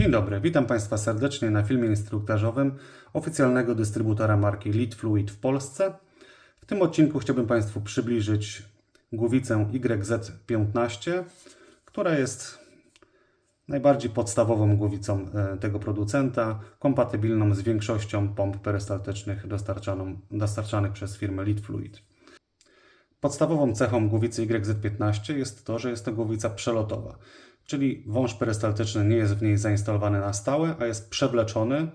Dzień dobry, witam Państwa serdecznie na filmie instruktażowym oficjalnego dystrybutora marki Lead Fluid w Polsce. W tym odcinku chciałbym Państwu przybliżyć głowicę YZ15, która jest najbardziej podstawową głowicą e, tego producenta, kompatybilną z większością pomp perystaltycznych dostarczanych przez firmę Lead Fluid. Podstawową cechą głowicy YZ15 jest to, że jest to głowica przelotowa, czyli wąż perystaltyczny nie jest w niej zainstalowany na stałe, a jest przewleczony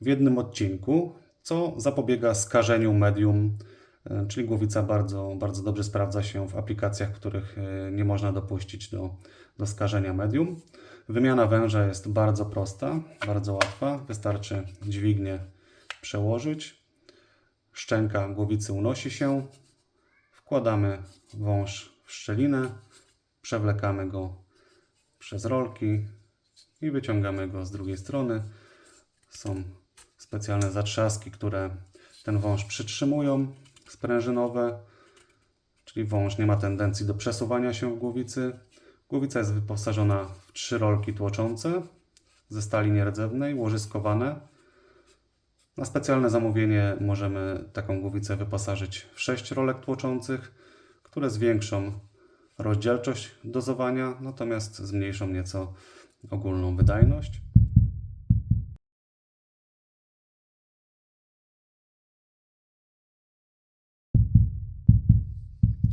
w jednym odcinku, co zapobiega skażeniu medium, e, czyli głowica bardzo, bardzo dobrze sprawdza się w aplikacjach, których e, nie można dopuścić do, do skażenia medium. Wymiana węża jest bardzo prosta, bardzo łatwa, wystarczy dźwignię przełożyć, szczęka głowicy unosi się, Wkładamy wąż w szczelinę, przewlekamy go przez rolki i wyciągamy go z drugiej strony. Są specjalne zatrzaski, które ten wąż przytrzymują, sprężynowe, czyli wąż nie ma tendencji do przesuwania się w głowicy. Głowica jest wyposażona w trzy rolki tłoczące ze stali nierdzewnej, łożyskowane. Na specjalne zamówienie możemy taką głowicę wyposażyć w 6 rolek tłoczących, które zwiększą rozdzielczość dozowania, natomiast zmniejszą nieco ogólną wydajność.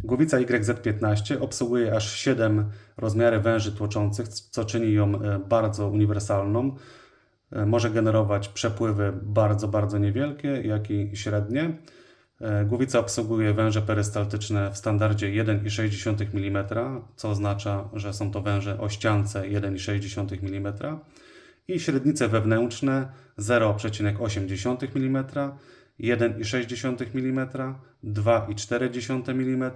Głowica YZ15 obsługuje aż 7 rozmiary węży tłoczących, co czyni ją e, bardzo uniwersalną. E, Może generować przepływy bardzo, bardzo niewielkie, jak i średnie. E, Głowica obsługuje węże perystaltyczne w standardzie 1,6 mm, co oznacza, że są to węże o ściance 1,6 mm i średnice wewnętrzne 0,8 mm, 1,6 mm, 2,4 mm,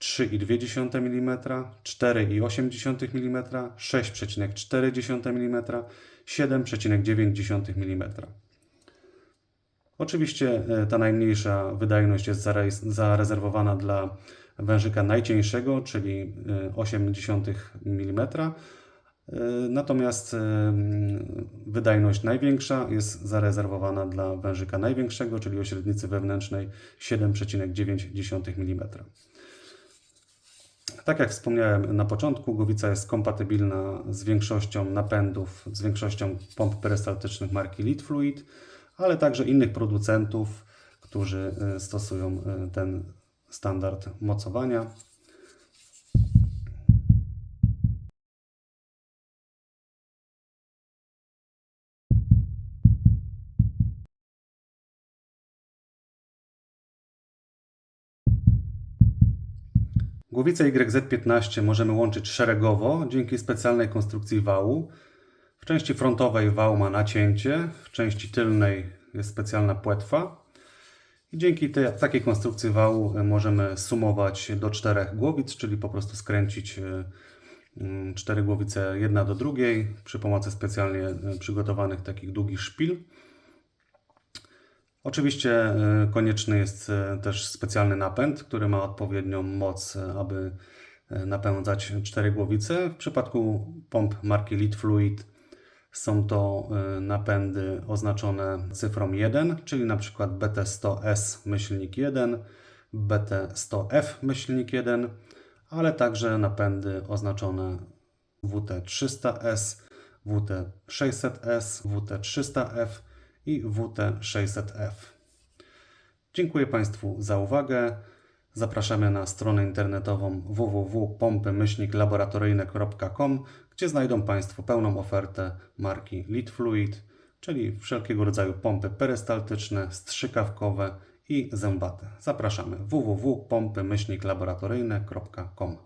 3,2 mm, 4,8 mm, 6,4 mm, 7,9 mm. Oczywiście e, ta najmniejsza wydajność jest zarezerwowana dla wężyka najcieńszego, czyli e, 0,8 mm. E, Natomiast e, mm, wydajność największa jest zarezerwowana dla wężyka największego, czyli o średnicy wewnętrznej 7,9 mm. Tak jak wspomniałem na początku, głowica jest kompatybilna z większością napędów, z większością pomp perystaltycznych marki Lead Fluid, ale także innych producentów, którzy e, stosują e, ten standard mocowania. Głowicę YZ15 możemy łączyć szeregowo dzięki specjalnej konstrukcji wału. W części frontowej wał ma nacięcie, w części tylnej jest specjalna płetwa. I dzięki tej, takiej konstrukcji wału e, możemy sumować do czterech głowic, czyli po prostu skręcić e, mm, cztery głowice jedna do drugiej przy pomocy specjalnie e, przygotowanych takich długich szpil. Oczywiście konieczny jest też specjalny napęd, który ma odpowiednią moc, aby napędzać cztery głowice. W przypadku pomp marki Lead Fluid są to e, napędy oznaczone cyfrą 1, czyli na przykład BT100S myślnik 1, BT100F myślnik 1, ale także napędy oznaczone WT300S, WT600S, WT300F i WT600F. Dziękuję Państwu za uwagę. Zapraszamy na stronę internetową www.pompy-laboratoryjne.com, gdzie znajdą Państwo pełną ofertę marki Lead Fluid, czyli wszelkiego rodzaju pompy perystaltyczne, strzykawkowe i zębate. Zapraszamy www.pompy-laboratoryjne.com.